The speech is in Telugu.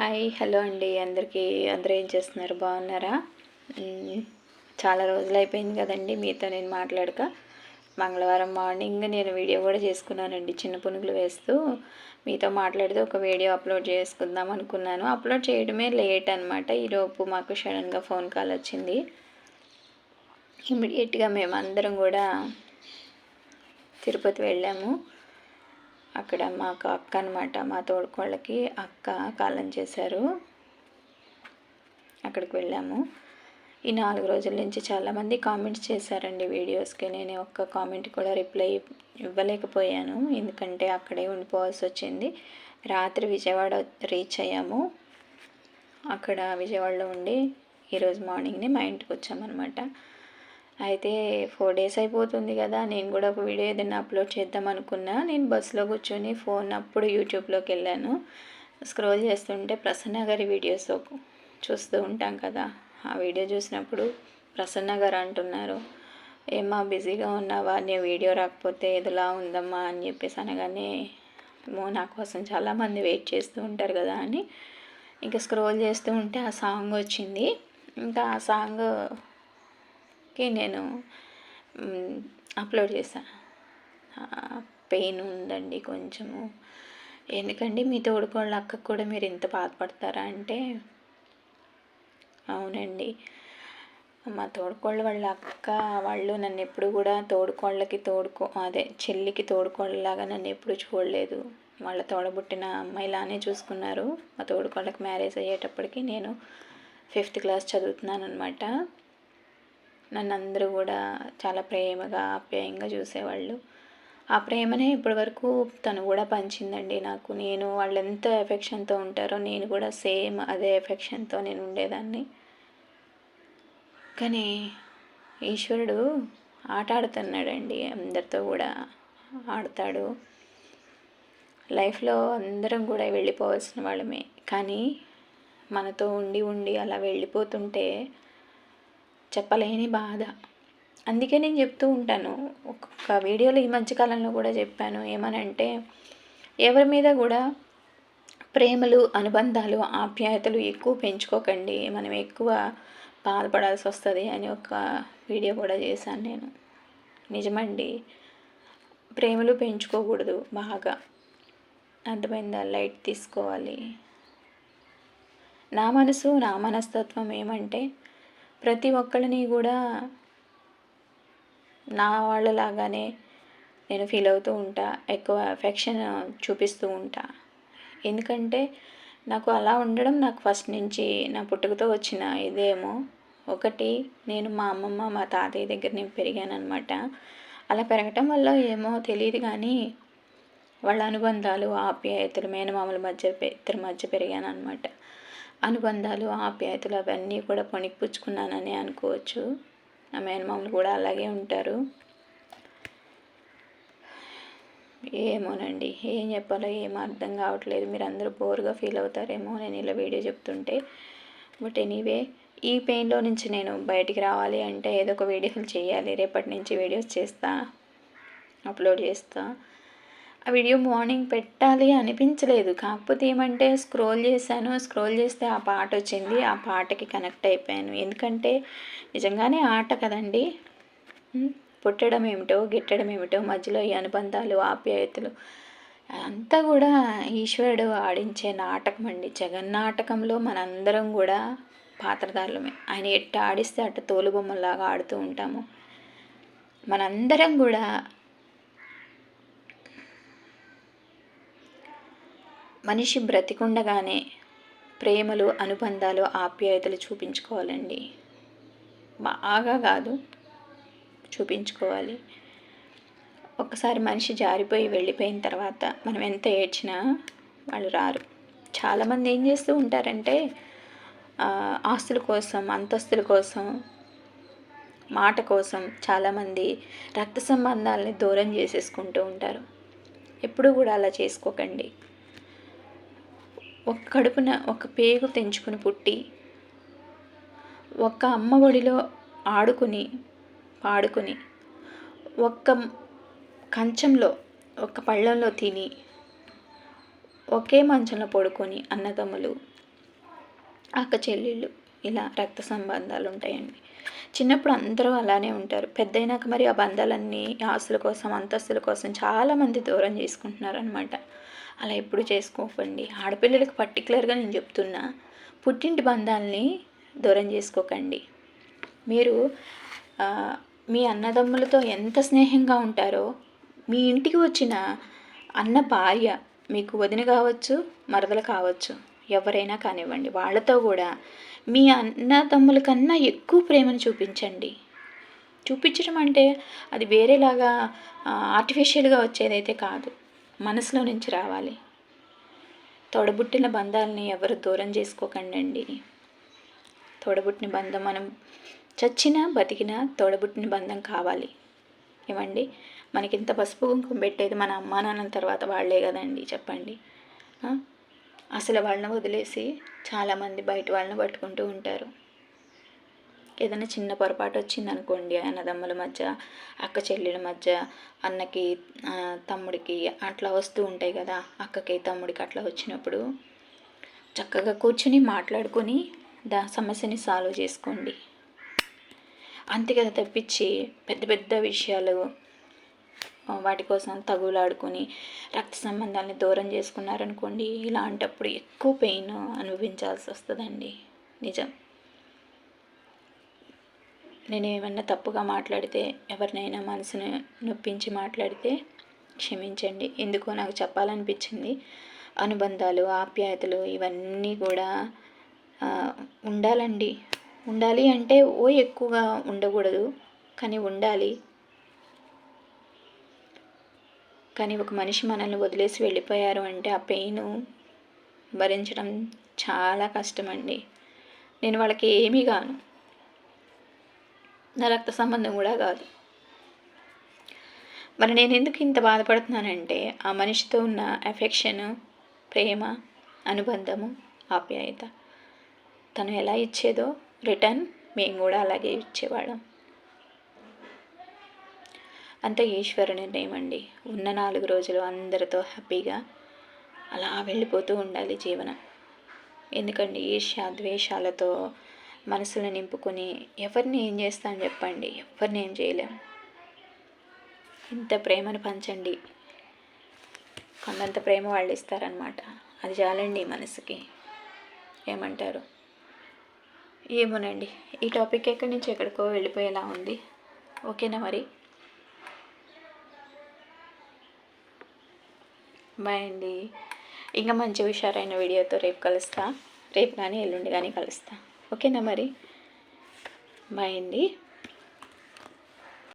హాయ్ హలో అండి. అందరికీ అందరూ ఏం చేస్తున్నారు? బాగున్నారా? చాలా రోజులు అయిపోయింది కదండి మీతో నేను మాట్లాడక. మంగళవారం మార్నింగ్ నేను వీడియో కూడా చేసుకున్నానండి చిన్న పునుగులు వేస్తూ. మీతో మాట్లాడితే ఒక వీడియో అప్లోడ్ చేసుకుందాం అనుకున్నాను. అప్లోడ్ చేయడమే లేట్ అనమాట ఈలోపు మాకు సడన్గా ఫోన్ కాల్ వచ్చింది. ఇమ్మీడియట్గా మేము అందరం కూడా తిరుపతి వెళ్ళాము. అక్కడ మాకు అక్క అనమాట మా తోడుకోళ్ళకి అక్క కాలం చేశారు. అక్కడికి వెళ్ళాము. ఈ నాలుగు రోజుల నుంచి చాలామంది కామెంట్స్ చేశారండి వీడియోస్కి. నేను ఒక్క కామెంట్ కూడా రిప్లై ఇవ్వలేకపోయాను. ఎందుకంటే అక్కడే ఉండిపోవాల్సి వచ్చింది. రాత్రి విజయవాడ రీచ్ అయ్యాము. అక్కడ విజయవాడలో ఉండి ఈరోజు మార్నింగ్ని మా ఇంటికి వచ్చామన్నమాట. అయితే ఫోర్ డేస్ అయిపోతుంది కదా నేను కూడా ఒక వీడియో ఏదైనా అప్లోడ్ చేద్దాం అనుకున్నా. నేను బస్సులో కూర్చొని ఫోన్ అప్పుడు యూట్యూబ్లోకి వెళ్ళాను. స్క్రోల్ చేస్తుంటే ప్రసన్న గారి వీడియోస్ చూస్తూ ఉంటాం కదా ఆ వీడియో చూసినప్పుడు ప్రసన్న గారు అంటున్నారు ఏమా బిజీగా ఉన్నావా? నీ వీడియో రాకపోతే ఎదులా ఉందమ్మా? అని చెప్పేసి అనగానే నా కోసం చాలామంది వెయిట్ చేస్తూ ఉంటారు కదా అని ఇంకా స్క్రోల్ చేస్తూ ఉంటే ఆ సాంగ్ వచ్చింది. ఇంకా ఆ సాంగ్ కి నేను అప్లోడ్ చేశాను పెయిన్ ఉందండి కొంచెము. ఎందుకండి మీ తోడుకోళ్ళ అక్కకు కూడా మీరు ఇంత బాధపడతారా అంటే? అవునండి. మా తోడుకోళ్ళ వాళ్ళ అక్క వాళ్ళు నన్ను ఎప్పుడు కూడా తోడుకోళ్ళకి తోడుకో అదే చెల్లికి తోడుకోళ్ళలాగా నన్ను ఎప్పుడు చూడలేదు. వాళ్ళ తోడబుట్టిన అమ్మాయిలానే చూసుకున్నారు. మా తోడుకోళ్ళకి మ్యారేజ్ అయ్యేటప్పటికి నేను ఫిఫ్త్ క్లాస్ చదువుతున్నాను అనమాట నన్ను అందరూ కూడా చాలా ప్రేమగా ఆప్యాయంగా చూసేవాళ్ళు. ఆ ప్రేమనే ఇప్పటివరకు తను కూడా పంచిందండి నాకు. నేను వాళ్ళు ఎంత ఎఫెక్షన్తో ఉంటారో నేను కూడా సేమ్ అదే ఎఫెక్షన్తో నేను ఉండేదాన్ని. కానీ ఈశ్వరుడు ఆట ఆడుతున్నాడండి అందరితో కూడా ఆడతాడు. లైఫ్లో అందరం కూడా వెళ్ళిపోవాల్సిన వాళ్ళమే. కానీ మనతో ఉండి ఉండి అలా వెళ్ళిపోతుంటే చెప్పలేని బాధ. అందుకే నేను చెప్తూ ఉంటాను. ఒక్కొక్క వీడియోలో ఈ మధ్యకాలంలో కూడా చెప్పాను. ఏమనంటే ఎవరి మీద కూడా ప్రేమలు అనుబంధాలు ఆప్యాయతలు ఎక్కువ పెంచుకోకండి. మనం ఎక్కువ బాధపడాల్సి వస్తుంది అని ఒక వీడియో కూడా చేశాను నేను. నిజమండి. ప్రేమలు పెంచుకోకూడదు బాగా. అర్థమైందా? లైట్ తీసుకోవాలి. నా మనసు నా మనస్తత్వం ఏమంటే ప్రతి ఒక్కరిని కూడా నా వాళ్ళలాగానే నేను ఫీల్ అవుతూ ఉంటా ఎక్కువ ఎఫెక్షన్ చూపిస్తూ ఉంటా. ఎందుకంటే నాకు అలా ఉండడం నాకు ఫస్ట్ నుంచి నా పుట్టుకతో వచ్చిన ఇదేమో ఒకటి నేను మా అమ్మమ్మ మా తాతయ్య దగ్గర నేను పెరిగాను అనమాట అలా పెరగటం వల్ల ఏమో తెలియదు కానీ వాళ్ళ అనుబంధాలు ఆప్యాయతలు మేనమామల మధ్య ఇద్దరి మధ్య పెరిగాను అనమాట అనుబంధాలు ఆప్యాయతలు అవన్నీ కూడా పొణికిపుచ్చుకున్నానని అనుకోవచ్చు. నా మేనమామలు కూడా అలాగే ఉంటారు. ఏమోనండి ఏం చెప్పాలో ఏం అర్థం కావట్లేదు. మీరు అందరూ బోర్గా ఫీల్ అవుతారేమో నేను ఇలా వీడియో చెప్తుంటే. బట్ ఎనీవే ఈ పెయిన్లో నుంచి నేను బయటికి రావాలి అంటే ఏదో ఒక వీడియోలు చేయాలి. రేపటి నుంచి వీడియోస్ చేస్తా అప్లోడ్ చేస్తా. ఆ వీడియో మార్నింగ్ పెట్టాలి అనిపించలేదు. కాకపోతే ఏమంటే స్క్రోల్ చేశాను. స్క్రోల్ చేస్తే ఆ పాట వచ్చింది. ఆ పాటకి కనెక్ట్ అయిపోయాను. ఎందుకంటే నిజంగానే ఆట కదండి. పుట్టడం ఏమిటో గిట్టడం ఏమిటో మధ్యలో ఈ అనుబంధాలు ఆప్యాయతలు అంతా కూడా ఈశ్వరుడు ఆడించే నాటకం అండి. జగన్నాటకంలో మనందరం కూడా పాత్రధారులమే. ఆయన ఎట్ట ఆడిస్తే అట్ట తోలుబొమ్మలాగా ఆడుతూ ఉంటాము. మనందరం కూడా మనిషి బ్రతికుండగానే ప్రేమలు అనుబంధాలు ఆప్యాయతలు చూపించుకోవాలండి. బాగా కాదు చూపించుకోవాలి. ఒక్కసారి మనిషి జారిపోయి వెళ్ళిపోయిన తర్వాత మనం ఎంత ఏడ్చినా వాళ్ళు రారు. చాలామంది ఏం చేస్తూ ఉంటారంటే ఆస్తుల కోసం అంతస్తుల కోసం మాట కోసం చాలామంది రక్త సంబంధాలని దూరం చేసేసుకుంటూ ఉంటారు. ఎప్పుడూ కూడా అలా చేసుకోకండి. ఒక కడుపున ఒక పేగు తెంచుకుని పుట్టి ఒక్క అమ్మ ఒడిలో ఆడుకుని పాడుకుని ఒక్క కంచంలో ఒక పళ్ళంలో తిని ఒకే మంచంలో పడుకొని అన్నదమ్ములు అక్క చెల్లెళ్ళు ఇలా రక్త సంబంధాలు ఉంటాయండి. చిన్నప్పుడు అందరూ అలానే ఉంటారు. పెద్దయినాక మరి ఆ బంధాలన్నీ ఆస్తుల కోసం అంతస్తుల కోసం చాలామంది దూరం చేసుకుంటున్నారనమాట అలా ఎప్పుడు చేసుకోకండి. ఆడపిల్లలకు పర్టికులర్గా నేను చెప్తున్నా పుట్టింటి బంధాలని దూరం చేసుకోకండి. మీరు మీ అన్నదమ్ములతో ఎంత స్నేహంగా ఉంటారో మీ ఇంటికి వచ్చిన అన్న భార్య మీకు వదిన కావచ్చు మరదలు కావచ్చు ఎవరైనా కానివ్వండి. వాళ్ళతో కూడా మీ అన్నదమ్ముల కన్నా ఎక్కువ ప్రేమను చూపించండి. చూపించడం అంటే అది వేరేలాగా ఆర్టిఫిషియల్గా వచ్చేదైతే కాదు. మనసులో నుంచి రావాలి. తోడబుట్టిన బంధాలని ఎవరు దూరం చేసుకోకండి అండి తోడబుట్టిన బంధం మనం చచ్చినా బతికినా తోడబుట్టిన బంధం కావాలి. ఏమండి? మనకి ఇంత పసుపు కుంకుమ పెట్టేది మన అమ్మానాన్నల తర్వాత వాళ్ళే కదండి చెప్పండి. అసలు వాళ్ళని వదిలేసి చాలామంది బయట వాళ్ళని పట్టుకుంటూ ఉంటారు. ఏదైనా చిన్న పొరపాటు వచ్చిందనుకోండి అన్నదమ్ముల మధ్య అక్క చెల్లెల మధ్య అన్నకి తమ్ముడికి అట్లా వస్తూ ఉంటాయి కదా అక్కకి తమ్ముడికి అట్లా వచ్చినప్పుడు చక్కగా కూర్చుని మాట్లాడుకొని దా సమస్యని సాల్వ్ చేసుకోండి. అంతే కదా తప్పించి పెద్ద పెద్ద విషయాలు వాటి కోసం తగులాడుకొని రక్త సంబంధాలని దూరం చేసుకున్నారనుకోండి ఇలాంటప్పుడు ఎక్కువ పెయిన్ అనుభవించాల్సి వస్తుందండి. నిజం. నేను ఏమన్నా తప్పుగా మాట్లాడితే ఎవరినైనా మనసును నొప్పించి మాట్లాడితే క్షమించండి. ఎందుకో నాకు చెప్పాలనిపించింది. అనుబంధాలు ఆప్యాయతలు ఇవన్నీ కూడా ఉండాలండి. ఉండాలి అంటే ఓ ఎక్కువగా ఉండకూడదు. కానీ ఉండాలి. కానీ ఒక మనిషి మనల్ని వదిలేసి వెళ్ళిపోయారు అంటే ఆ పెయిన్ భరించడం చాలా కష్టమండి. నేను వాళ్ళకి ఏమీ కాను. నా రక్త సంబంధం కూడా కాదు. మరి నేను ఎందుకు ఇంత బాధపడుతున్నానంటే ఆ మనిషితో ఉన్న ఎఫెక్షన్ ప్రేమ అనుబంధము ఆప్యాయత తను ఎలా ఇచ్చేదో రిటర్న్ మేము కూడా అలాగే ఇచ్చేవాళ్ళం. అంతే ఈశ్వరు నిర్ణయం అండి ఉన్న నాలుగు రోజులు అందరితో హ్యాపీగా అలా వెళ్ళిపోతూ ఉండాలి జీవనం. ఎందుకండి ఈర్ష్య ద్వేషాలతో మనసులో నింపుకొని ఎవరిని ఏం చేస్తాను చెప్పండి. ఎవరిని ఏం చేయలేం. ఇంత ప్రేమను పంచండి. కొండంత ప్రేమ వాళ్ళు ఇస్తారనమాట అది చాలండి మనసుకి. ఏమంటారు? ఏమోనండి. ఈ టాపిక్ ఎక్కడి నుంచి ఎక్కడికో వెళ్ళిపోయేలా ఉంది. ఓకేనా మరి? బాయ్ అండి. ఇంకా మంచి హుషారైన వీడియోతో రేపు కలుస్తా. రేపు కానీ ఎల్లుండి కానీ కలుస్తా. ఓకేనా మరి? బాయ్ అండి.